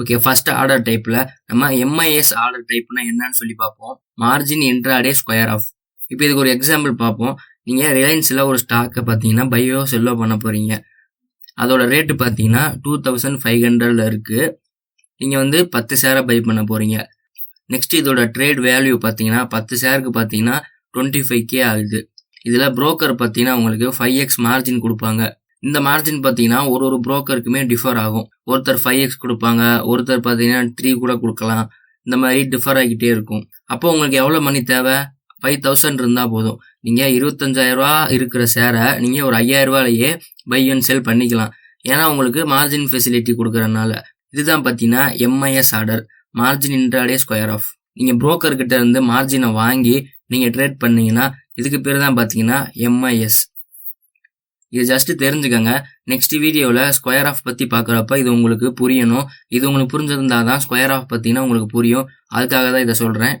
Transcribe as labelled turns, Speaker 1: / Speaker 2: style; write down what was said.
Speaker 1: Okay first order டைப்பில் நம்ம MIS order டைப்னா என்னன்னு சொல்லி பார்ப்போம். மார்ஜின் இன்ட்ராடே ஸ்கொயர் ஆஃப் இப்போ இதுக்கு ஒரு எக்ஸாம்பிள் பார்ப்போம். நீங்கள் ரிலையன்ஸில் ஒரு ஸ்டாக்கை பார்த்தீங்கன்னா பையோ செல்லோ பண்ண போகிறீங்க அதோட ரேட்டு பார்த்தீங்கன்னா டூ தௌசண்ட் ஃபைவ் ஹண்ட்ரடில் இருக்குது நீங்கள் வந்து பத்து ஷேரை பை பண்ண போகிறீங்க நெக்ஸ்ட் இதோட ட்ரேட் வேல்யூ பார்த்தீங்கன்னா பத்து ஷேருக்கு பார்த்தீங்கன்னா டுவெண்ட்டி ஃபைவ் கே ஆகுது. இதில் புரோக்கர் பார்த்தீங்கன்னா உங்களுக்கு ஃபைவ் எக்ஸ் மார்ஜின் கொடுப்பாங்க. இந்த மார்ஜின் பார்த்தீங்கன்னா ஒரு ஒரு புரோக்கருக்குமே டிஃபர் ஆகும். ஒருத்தர் ஃபைவ் எக்ஸ் கொடுப்பாங்க ஒருத்தர் பார்த்தீங்கன்னா த்ரீ கூட கொடுக்கலாம். இந்த மாதிரி டிஃபர் ஆகிக்கிட்டே இருக்கும். அப்போ உங்களுக்கு எவ்வளோ மணி தேவை? ஃபைவ் தௌசண்ட் இருந்தால் போதும். நீங்கள் இருபத்தஞ்சாயிரரூவா இருக்கிற சேரை நீங்கள் ஒரு ஐயாயிரரூவாலேயே பை அண்ட் செல் பண்ணிக்கலாம். ஏன்னா உங்களுக்கு மார்ஜின் ஃபெசிலிட்டி கொடுக்குறனால இதுதான் பார்த்தீங்கன்னா MIS order margin intraday square off நீங்கள் புரோக்கர்கிட்ட இருந்து மார்ஜினை வாங்கி நீங்கள் ட்ரேட் பண்ணீங்கன்னா இதுக்கு பேர் தான் பார்த்தீங்கன்னா எம்ஐஎஸ் இது ஜஸ்ட் தெரிஞ்சுக்கங்க. நெக்ஸ்ட் வீடியோவில் ஸ்கொயர் ஆஃப் பற்றி பார்க்குறப்ப இது உங்களுக்கு புரியணும். இது உங்களுக்கு புரிஞ்சிருந்தா தான் ஸ்கொயர் ஆஃப் பற்றினா உங்களுக்கு புரியும். அதுக்காக தான் இதை சொல்கிறேன்